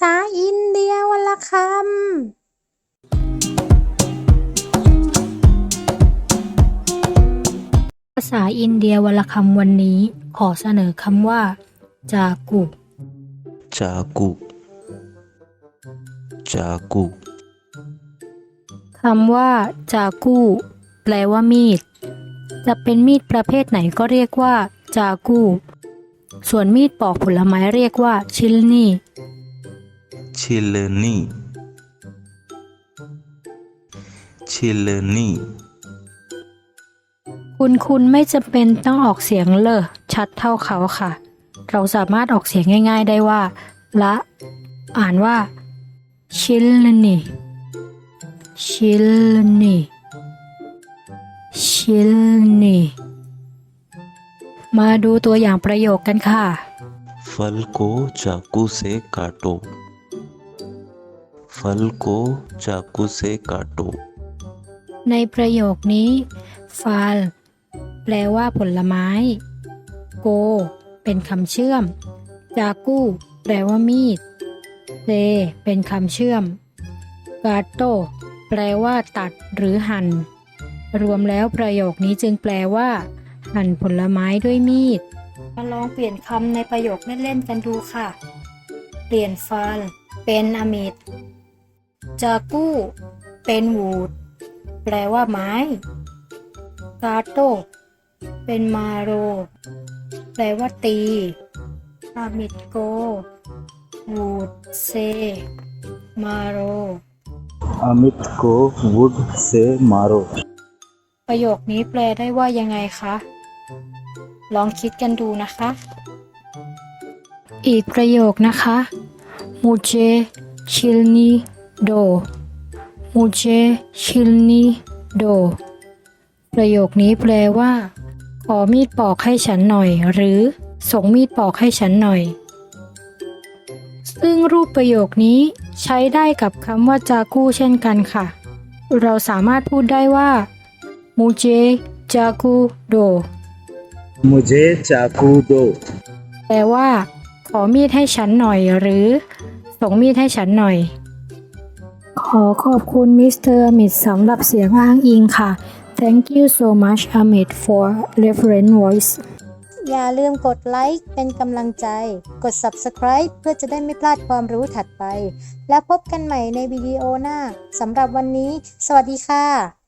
ษาอินเดียวันละคำภาษาอินเดียวันละคำวันนี้ ขอเสนอคำว่า จากุ จากุ จากุคำว่า จากุ แปลว่ามีด จะเป็นมีดประเภทไหนก็เรียกว่า จากุ ส่วนมีดปอกผลไม้เรียกว่า ชิลนี่ छिलनी छिलनी คุณคุณไม่จำเป็นต้องออกเสียงเลอชัดเท่าเขาค่ะ เราสามารถออกเสียงง่าย ๆ ได้ว่า ละ อ่านว่า ชิลนีชิลนีชิลนีมาดูตัวอย่างประโยคกันค่ะ फल को चाकू से काटो फल को चाकू से काटो ในประโยคนี้ ฟาล แปลว่าผลไม้ โก เป็นคำเชื่อม จากู แปลว่ามีด เซ เป็นคำเชื่อม กาโต แปลว่าตัดหรือหั่น รวมแล้วประโยคนี้จึงแปลว่า หั่นผลไม้ด้วยมีด มาลองเปลี่ยนคำในประโยคเล่นๆกันดูค่ะ เปลี่ยนฟาล เป็นอมิด จากู้เป็นวูดแปลว่าไม้ กาโต เป็นมาโร แปลว่าตีอามิดโก วูดเซ มาโรอามิดโก วูดเซ มาโร ประโยคนี้แปลได้ว่ายังไงคะ ลองคิดกันดูนะคะ อีกประโยคนะคะมูเจชิลนี ดมูเจชิลนีโดประโยคนี้แปลว่า ขอมีดปอกให้ฉันหน่อย หรือ ส่งมีดปอกให้ฉันหน่อย ซึ่งรูปประโยคนี้ใช้ได้กับคำว่าจากูเช่นกันค่ะ เราสามารถพูดได้ว่า มูเจจากูโด मुझे चाकू दो แปลว่า ขอมีดให้ฉันหน่อยหรือ ส่งมีดให้ฉันหน่อย ข อขอบคุณมิสเตอร์อมิดสำหรับเสียงอ้างอิงค่ะ Thank you so much Amit for reference voice อย่าลืมกดไลค์เป็นกำลังใจ กด Subscribe เพื่อจะได้ไม่พลาดความรู้ถัดไป แล้วพบกันใหม่ในวิดีโอหน้าสำหรับวันนี้ สวัสดีค่ะ